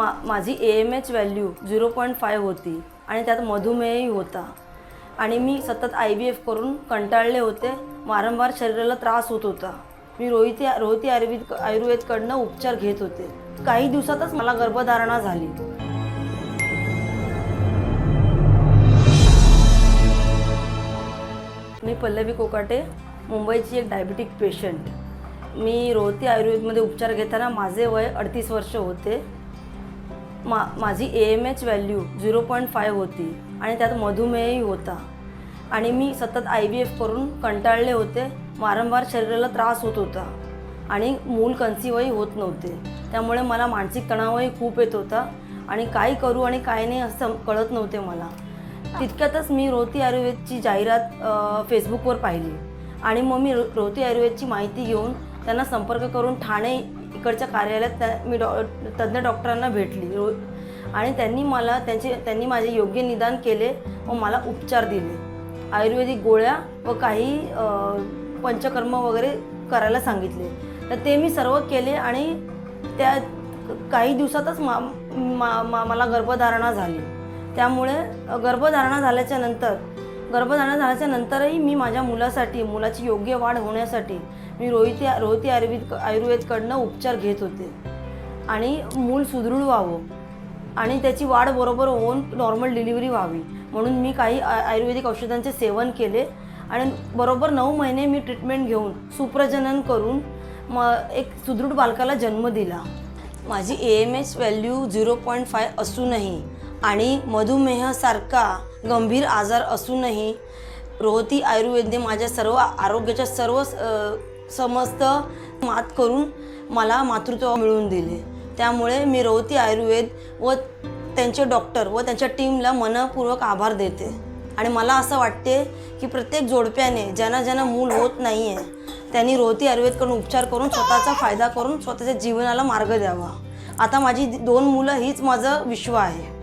मा माझी A M H value zero point five होती आणि त्यात मधुमेहही होता. आणि मी सतत आय बी एफ करून कंटाळले होते. वारंवार शरीराला त्रास होत होता. मी रोहिती रोहिती आयुर्वेद आयुर्वेदकडनं उपचार घेत होते. काही दिवसातच मला गर्भधारणा झाली. मी पल्लवी कोकाटे मुंबईची एक डायबिटिक पेशंट मी रोहती आयुर्वेदमध्ये उपचार घेताना माझे वय अडतीस वर्ष होते. मा माझी A M H value zero point five होती आणि त्यात मधुमेहही होता. आणि मी सतत आय बी एफ करून कंटाळले होते. वारंवार शरीराला त्रास होत होता. आणि मूल कन्सिवही होत नव्हते. त्यामुळे मला मानसिक तणावही खूप येत होता. आणि काय करू आणि काय नाही असं कळत नव्हते मला. तितक्यातच मी रोहती आयुर्वेदची जाहिरात फेसबुकवर पाहिली. आणि मग मी रो रोहती आयुर्वेदची माहिती घेऊन त्यांना संपर्क करून ठाणे इकडच्या कार्यालयात त्या मी डॉ तज्ज्ञ डॉक्टरांना भेटली. रो आणि त्यांनी मला त्यांचे त्यांनी माझे योग्य निदान केले व मला उपचार दिले. आयुर्वेदिक गोळ्या व काही पंचकर्म वगैरे करायला सांगितले. तर ते मी सर्व केले आणि त्या काही दिवसातच मा, मा, मा मला गर्भधारणा झाली. त्यामुळे गर्भधारणा झाल्याच्यानंतर गर्भधारणा झाल्याच्या नंतरही मी माझ्या मुलासाठी मुलाची योग्य वाढ होण्यासाठी मी रोहिती रोहिती आयुर्वेद आयुर्वेदकडनं उपचार घेत होते. आणि मूल सुदृढ व्हावं आणि त्याची वाढ बरोबर होऊन नॉर्मल डिलिव्हरी व्हावी. म्हणून मी काही आयुर्वेदिक औषधांचे सेवन केले आणि बरोबर नऊ महिने मी ट्रीटमेंट घेऊन सुप्रजनन करून म एक सुदृढ बालकाला जन्म दिला. माझी A M H value zero point five असूनही आणि मधुमेहासारखा गंभीर आजार असूनही रोहती आयुर्वेदने माझ्या सर्व आरोग्याच्या सर्व समस्त मात करून मला मातृत्व मिळवून दिले. त्यामुळे मी रोहती आयुर्वेद व त्यांचे डॉक्टर व त्यांच्या टीमला मनपूर्वक आभार देते. आणि मला असं वाटते की प्रत्येक जोडप्याने ज्यांना ज्यांना मूल होत नाही आहे त्यांनी रोहती आयुर्वेदकडून उपचार करून स्वतःचा फायदा करून स्वतःच्या जीवनाला मार्ग द्यावा. आता माझी दोन मुलं हीच माझं विश्व आहे.